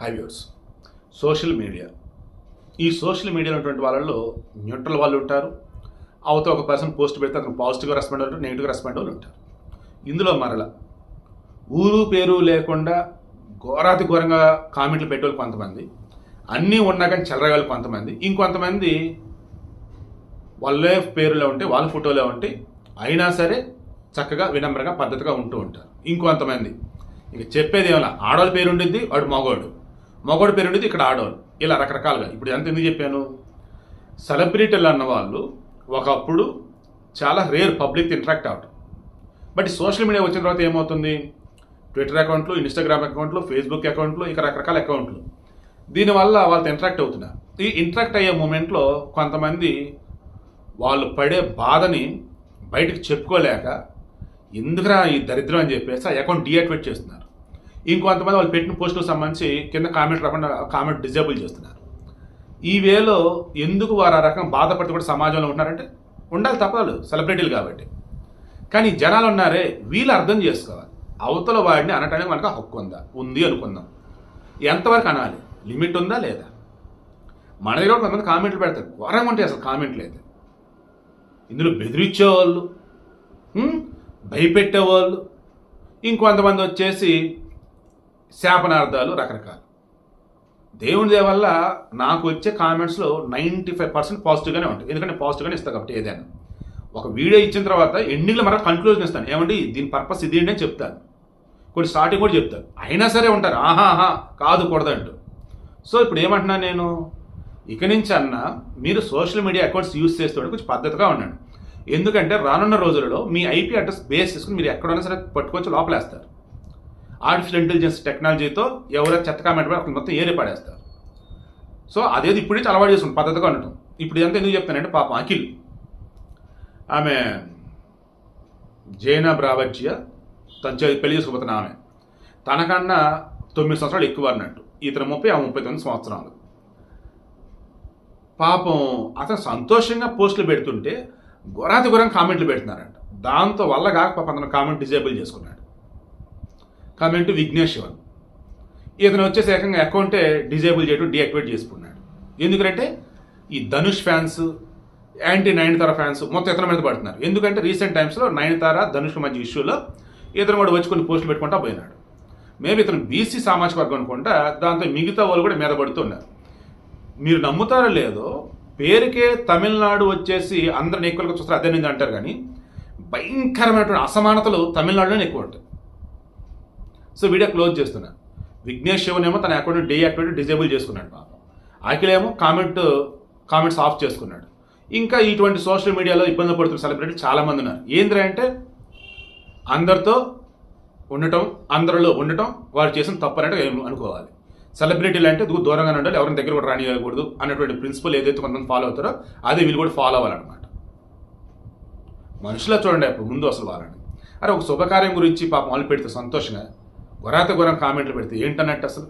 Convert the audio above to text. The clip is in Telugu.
హైవ్యూర్స్ సోషల్ మీడియా ఈ సోషల్ మీడియా ఉన్నటువంటి వాళ్ళలో న్యూట్రల్ వాళ్ళు ఉంటారు. అవతల ఒక పర్సన్ పోస్ట్ పెడితే అతను పాజిటివ్గా రెస్పాండ్ అవుతారు నెగిటివ్గా రెస్పాండ్ వాళ్ళు ఉంటారు. ఇందులో మరల ఊరు పేరు లేకుండా ఘోరాతి ఘోరంగా కామెంట్లు పెట్టేవాళ్ళు కొంతమంది. అన్నీ ఉన్నా కానీ చెలరగాలి కొంతమంది. ఇంకొంతమంది వాళ్ళే పేరులో ఉంటే వాళ్ళ ఫోటోలో ఉంటే అయినా సరే చక్కగా వినమ్రంగా పద్ధతిగా ఉంటూ ఉంటారు. ఇంకొంతమంది. ఇక చెప్పేది ఏమన్నా? ఆడవాళ్ళ పేరు ఉండిద్ది వాడు మగవాడు మగవాడి పేరు ఇక్కడ ఆడవాళ్ళు ఇలా రకరకాలుగా. ఇప్పుడు ఎంత ఎందుకు చెప్పాను? సెలబ్రిటీలు అన్న వాళ్ళు ఒకప్పుడు చాలా రేర్ పబ్లిక్ ఇంటరాక్ట్ అవటం బట్ సోషల్ మీడియా వచ్చిన తర్వాత ఏమవుతుంది? ట్విట్టర్ అకౌంట్లు ఇన్స్టాగ్రామ్ అకౌంట్లు ఫేస్బుక్ అకౌంట్లు ఇక రకరకాల అకౌంట్లు. దీనివల్ల వాళ్ళతో ఇంటరాక్ట్ అవుతున్నారు ఈ ఇంటరాక్ట్ అయ్యే మూమెంట్లో కొంతమంది వాళ్ళు పడే బాధని బయటకు చెప్పుకోలేక ఎందుకురా ఈ దరిద్రం అని చెప్పేసి ఆ అకౌంట్ డియాక్టివేట్ చేస్తున్నారు. ఇంకొంతమంది వాళ్ళు పెట్టిన పోస్టులకు సంబంధించి కింద కామెంట్ రాకుండా కామెంట్ డిజేబుల్ చేస్తున్నారు. ఈ వేలో ఎందుకు వారు ఆ రకం బాధపడుతూ కూడా సమాజంలో ఉంటున్నారంటే ఉండాలి తప్పదు సెలబ్రిటీలు కాబట్టి. కానీ జనాలు ఉన్నారే వీళ్ళు అర్థం చేసుకోవాలి. అవతల వాడిని అనటానికి మనకు హక్కు ఉందా? ఉంది అనుకుందాం. ఎంతవరకు అనాలి? లిమిట్ ఉందా లేదా? మన దగ్గర కూడా కొంతమంది కామెంట్లు పెడతారు. ఘోరంగా ఉంటాయి అసలు కామెంట్లు అయితే. ఇందులో బెదిరించేవాళ్ళు భయపెట్టేవాళ్ళు ఇంకొంతమంది వచ్చేసి శాపనార్థాలు రకరకాలు. దేవుని దయ వల్ల నాకు వచ్చే కామెంట్స్లో నైంటీ ఫైవ్ పర్సెంట్ పాజిటివ్గానే ఉంటుంది ఎందుకంటే పాజిటివ్గానే ఇస్తాను కాబట్టి ఏదైనా. ఒక వీడియో ఇచ్చిన తర్వాత ఎండింగ్లో మరొక కన్క్లూజన్ ఇస్తాను. ఏమండి? దీని పర్పస్ ఇది అని చెప్తాను. కొన్ని స్టార్టింగ్ కూడా చెప్తాను. అయినా సరే ఉంటారు. ఆహా ఆహా కాదు కూడదంటూ సో ఇప్పుడు ఏమంటున్నాను నేను? ఇక నుంచి అన్న మీరు సోషల్ మీడియా అకౌంట్స్ యూస్ చేస్తుంటే కొంచెం పద్ధతిగా ఉండండి. ఎందుకంటే రానున్న రోజులలో మీ ఐపీ అడ్రస్ బేస్ చేసుకుని మీరు ఎక్కడైనా సరే పట్టుకొచ్చి లోపలేస్తారు. ఆర్టిఫిషియల్ ఇంటెలిజెన్స్ టెక్నాలజీతో ఎవరో చెత్త కామెంట్ అక్కడ మొత్తం ఏరే పడేస్తారు. సో అదేది ఇప్పుడు నుంచి అలవాటు చేసుకుంటాం పద్ధతిగా ఉండటం. ఇప్పుడు ఇదంతా ఎందుకు చెప్తానంటే పాపం అఖిల్. ఆమె జైనా బ్రావజ్య తన పెళ్ళి చేసుకోబోతున్న ఆమె. తనకన్నా తొమ్మిది సంవత్సరాలు ఎక్కువ అన్నట్టు. ఇతను ముప్పై ఆ ముప్పై తొమ్మిది సంవత్సరాలు. పాపం అతను సంతోషంగా పోస్టులు పెడుతుంటే గురాతి గురం కామెంట్లు పెడుతున్నారంట. దాంతో వల్ల కాక పాపం అతను కామెంట్ డిజేబుల్ చేసుకున్నాడు. కామెంట్ విఘ్నేష్ శివన్ ఇతను వచ్చేసి ఏకంగా అకౌంటే డిజేబుల్ చేయడం డియాక్టివేట్ చేసుకున్నాడు. ఎందుకంటే ఈ Dhanush fans anti Nayanthara fans మొత్తం ఇతర మీద పడుతున్నారు. ఎందుకంటే రీసెంట్ టైమ్స్లో నయనతార ధనుష్ మధ్య ఇష్యూలో ఇతను కూడా వచ్చి కొన్ని పోస్టులు పెట్టుకుంటా పోయినాడు. మేబీ ఇతను బీసీ సామాజిక వర్గం అనుకుంటా దాంతో మిగతా వాళ్ళు కూడా మీద పడుతున్నారు. మీరు నమ్ముతారో లేదో పేరుకే తమిళనాడు వచ్చేసి అందరిని ఈక్వల్గా చూస్తారు అదే అంటారు కానీ భయంకరమైనటువంటి అసమానతలు తమిళనాడులోనే ఎక్కువ ఉంటాయి. సో వీడియో క్లోజ్ చేస్తున్నాను విఘ్నేష్ శివన్ ఏమో తన అకౌంట్ డీయాక్టివేట్ డిజేబుల్ చేసుకున్నాడు పాపం. అఖిలేమో కామెంట్ కామెంట్స్ ఆఫ్ చేసుకున్నాడు. ఇంకా ఇటువంటి సోషల్ మీడియాలో ఇబ్బంది పడుతున్న సెలబ్రిటీ చాలా మంది ఉన్నారు. ఏంద్రా అంటే అందరితో ఉండటం అందరిలో ఉండటం వారు చేసిన తప్పనంటే అనుకోవాలి. సెలబ్రిటీలు అంటే దూరంగా ఉండాలి ఎవరిని దగ్గర కూడా రానియకూడదు అన్నటువంటి ప్రిన్సిపల్ ఏదైతే కొంతమంది ఫాలో అవుతారో అదే వీళ్ళు కూడా ఫాలో అవ్వాలన్నమాట. మనుషుల చూడండి ముందు అసలు వాళ్ళని. అరే ఒక శుభకార్యం గురించి పాపం వాళ్ళు పెడితే సంతోషంగా గొరాత గొర కామెంట్లు పెడితే ఏంటన్నట్టు అసలు